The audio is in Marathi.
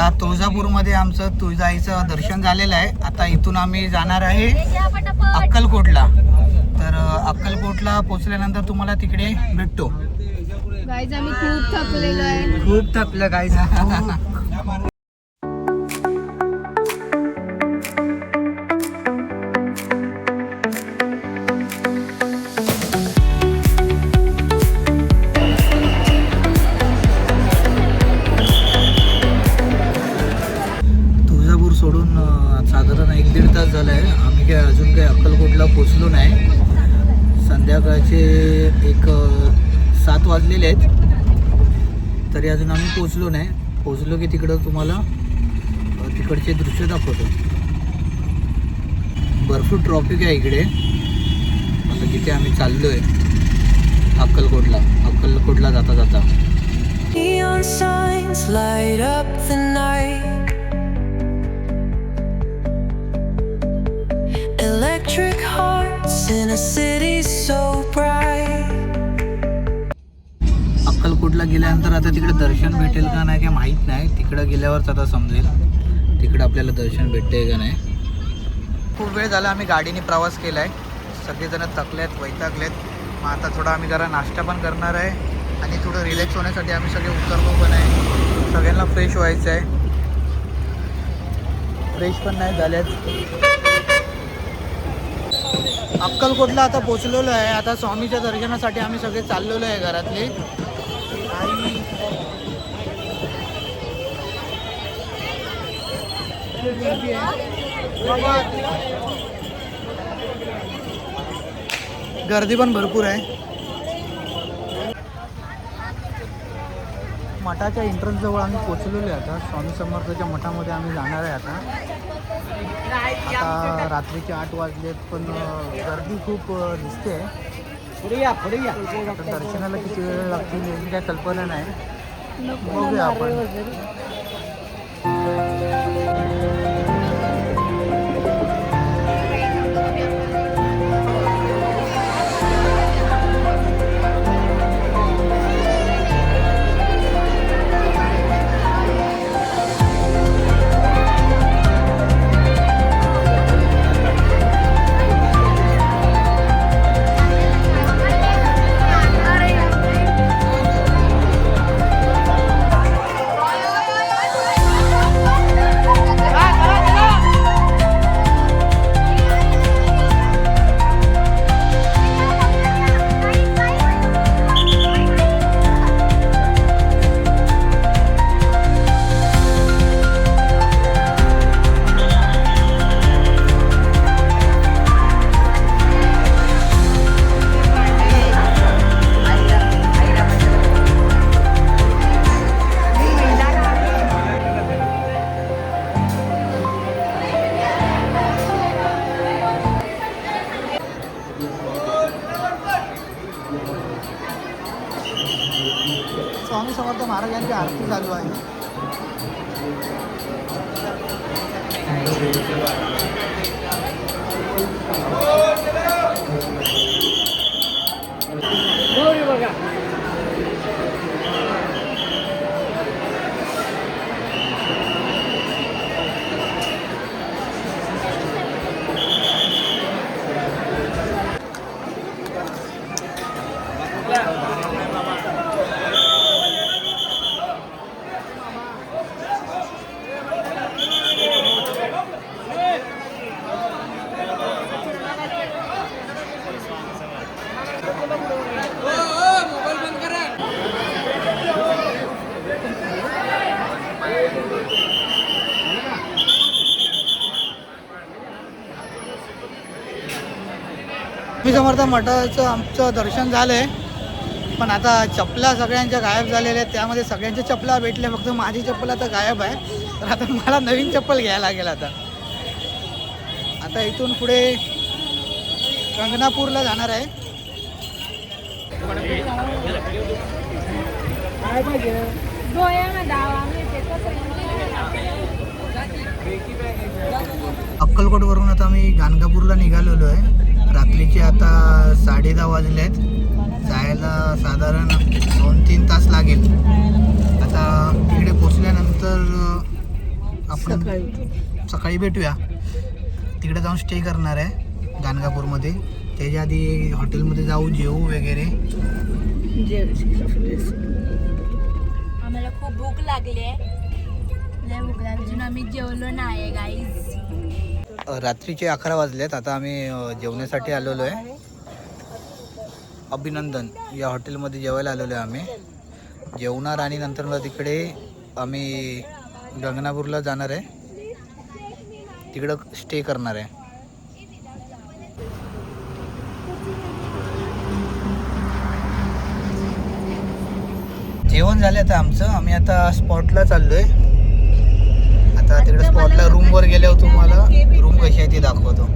आता तुळजापूरमध्ये आमचं तुळजाईचं दर्शन झालेलं आहे. आता इथून आम्ही जाणार आहे अक्कलकोटला. तर अक्कलकोटला पोचल्यानंतर तुम्हाला तिकडे भेटतो. गाईज खूप थकलं काय काही पोचलो नाही. संध्याकाळचे एक सात वाजलेले आहेत. तरी अजून आम्ही पोचलो नाही. पोचलो की तिकडं तुम्हाला तिकडचे दृश्य दाखवतो. भरपूर ट्रॉफिक आहे इकडे. आता जिथे आम्ही चाललो आहे अक्कलकोटला. अक्कलकोटला जाता जाता. Electric hearts in a city so bright. अक्कलकोटला गेल्यानंतर आता तिकडे दर्शन भेटेल का नाही काय माहीत नाही. तिकडं गेल्यावरच आता समजेल. तिकडं आपल्याला दर्शन भेटते का नाही. खूप वेळ झाला आम्ही गाडीने प्रवास केला आहे सगळेजण थकलेत वैतागलेत. मग आता थोडा आम्ही जरा नाश्ता पण करणार आहे. आणि थोडं रिलॅक्स होण्यासाठी आम्ही सगळे उतरलो पण आहे. सगळ्यांना फ्रेश व्हायचं आहे फ्रेश पण नाही झाल्यात अक्कलकोटला आता पोचलेलो आहे. आता स्वामीच्या दर्शनासाठी आम्ही सगळे चाललेलो आहे घरातले. आणि गर्दी पण भरपूर आहे. मठाच्या एंट्रन्स जवळ आम्ही पोचलेलो आहे आता. स्वामी समर्थाच्या मठामध्ये आम्ही जाणार आहे आता. आता रात्रीचे आठ वाजलेत पण गर्दी खूप दिसते. आता दर्शनाला किती वेळ लागतील याची काही कल्पना नाही. बघूया आपण. स्वामी समर्थ महाराजांची आरती चालू आहे. स्वामी समर्थ मठाचं आमचं दर्शन झालं आहे. पण आता चपला सगळ्यांच्या गायब झालेल्या आहेत. त्यामध्ये सगळ्यांच्या चपला भेटल्या. फक्त माझी चप्पल आता गायब आहे. तर आता मला नवीन चप्पल घ्यायला लागेल आता. आता इथून पुढे गंगनापूरला जाणार आहे. अक्कलकोटवरून आता आम्ही गाणगापूरला निघालेलो आहे. रात्रीचे आता साडे दहा वाजले आहेत. जायला साधारण दोन तीन तास लागेल. आता इकडे पोचल्यानंतर आपण सकाळी. भेटूया. तिकडे जाऊन स्टे करणार आहे गाणगापूरमध्ये. त्याच्या आधी हॉटेलमध्ये जाऊ जेवू वगैरे. आम्हाला खूप भूक लागली आहे. भूक लागली. अजून आम्ही जेवलो नाही गाईज रात्रीचे अकरा वाजलेत. आता आम्ही जेवण्यासाठी आलेलो आहे. अभिनंदन. या हॉटेलमध्ये जेवायला आलेलो आहे आम्ही. जेवणार आणि नंतर मग तिकडे आम्ही गंगनापूरला जाणार आहे. तिकडं स्टे करणार आहे. जेवण झालं आता आमचं. आम्ही आता स्पॉटला चाललो आहे आता तिकडे रूमवर गेल्यावर तुम्हाला रूम कशी आहे ती दाखवतो.